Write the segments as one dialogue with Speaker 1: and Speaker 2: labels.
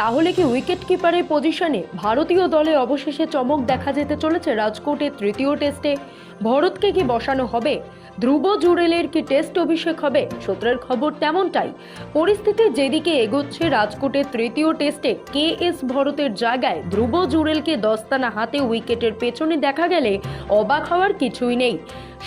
Speaker 1: তাহলে কি উইকেট কিপারের পজিশনে ভারতীয় দলে অবশেষে চমক দেখা যেতে চলেছে রাজকোটের তৃতীয় টেস্টে ভরতকে কি বসানো হবে? ধ্রুব জুরেলের কি টেস্ট অভিষেক হবে? সূত্রের খবর তেমনটাই। পরিস্থিতি যেদিকে এগোচ্ছে রাজকোটের তৃতীয় টেস্টে কে এস ভরতের জায়গায় ধ্রুব জুরেলকে দস্তানা হাতে উইকেটের পেছনে দেখা গেলে অবাক হওয়ার কিছুই নেই।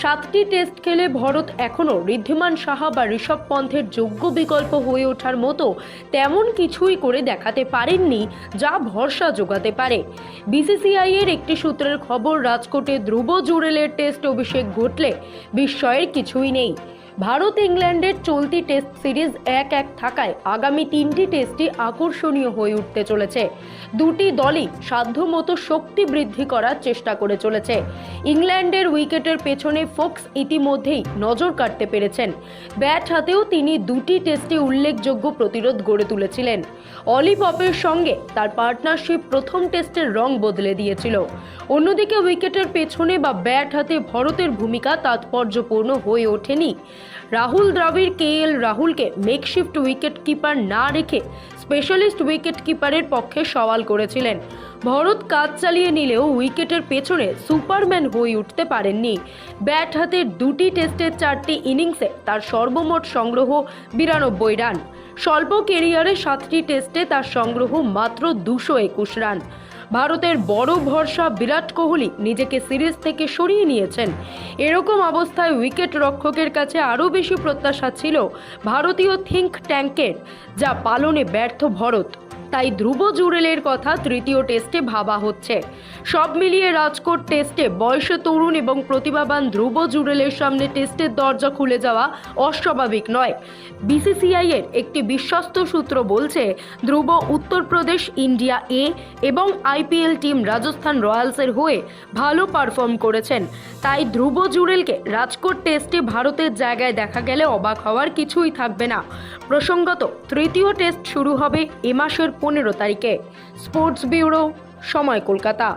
Speaker 1: সাতটি টেস্ট খেলে ভরত এখনও ঋদ্ধিমান সাহা বা ঋষভ পন্থের যোগ্য বিকল্প হয়ে ওঠার মতো তেমন কিছুই করে দেখাতে পারেননি, যা ভরসা যোগাতে পারে। বিসিসিআই এর একটি সূত্রের খবর, রাজকোটে ধ্রুব জুরেলের টেস্ট অভিষেক ঘটলে, বিস্ময়ের কিছুই নেই। ভারত ইংল্যান্ডের চলতি টেস্ট সিরিজ এক এক থাকায় আগামী তিনটি টেস্টই আকর্ষণীয় হয়ে উঠতে চলেছে। দুটি দলই সাধ্যমতো শক্তি বৃদ্ধি করার চেষ্টা করে চলেছে। ইংল্যান্ডের উইকেটের পেছনে ফোক্স ইতিমধ্যেই নজর কাটতে পেরেছেন। ব্যাট হাতেও তিনি দুটি টেস্টে উল্লেখযোগ্য প্রতিরোধ গড়ে তুলেছিলেন। অলি পপের সঙ্গে তার পার্টনারশিপ প্রথম টেস্টের রং বদলে দিয়েছিল। অন্যদিকে উইকেটের পেছনে বা ব্যাট হাতে ভরতের ভূমিকা তাৎপর্যপূর্ণ হয়ে ওঠেনি। রাহুল দ্রাবিড় কে এল রাহুলকে মেকশিফট উইকেট কিপার না রেখে স্পেশালিস্ট উইকেট কিপারের পক্ষে সওয়াল করেছিলেন। ভরত কাজ চালিয়ে নিলেও উইকেটের পেছনে সুপারম্যান হয়ে উঠতে পারেননি। ব্যাট হাতে দুটি টেস্টের চারটি ইনিংসে তার সর্বমোট সংগ্রহ বিরানব্বই রান। স্বল্প কেরিয়ারে সাতটি টেস্টে তার সংগ্রহ মাত্র দুশো একুশ রান। ভারতের বড় ভরসা বিরাট কোহলি নিজেকে সিরিজ থেকে সরিয়ে নিয়েছেন। এরকম অবস্থায় উইকেট রক্ষকের কাছে আরও বেশি প্রত্যাশা ছিল ভারতীয় থিঙ্ক ট্যাঙ্কের, যা পালনে ব্যর্থ ভরত। তাই ধ্রুব জুরেলের কথা তৃতীয় টেস্টে ভাবা হচ্ছে। সব মিলিয়ে রাজকোট টেস্টে বয়সে তরুণ এবং প্রতিভাবান ধ্রুব জুরেলের সামনে টেস্টের দরজা খুলে যাওয়া অস্বাভাবিক নয়। বিসিসিআই এর একটি বিশ্বস্ত সূত্র বলছে, ধ্রুব উত্তরপ্রদেশ ইন্ডিয়া এ এবং আইপিএল টিম রাজস্থান রয়্যালসের হয়ে ভালো পারফর্ম করেছেন। তাই ধ্রুব জুরেলকে রাজকোট টেস্টে ভারতের জায়গায় দেখা গেলে অবাক হওয়ার কিছুই থাকবে না। প্রসঙ্গত, তৃতীয় টেস্ট শুরু হবে এ মাসের পনেরো তারিখে। স্পোর্টস ব্যুরো সময় কলকাতা।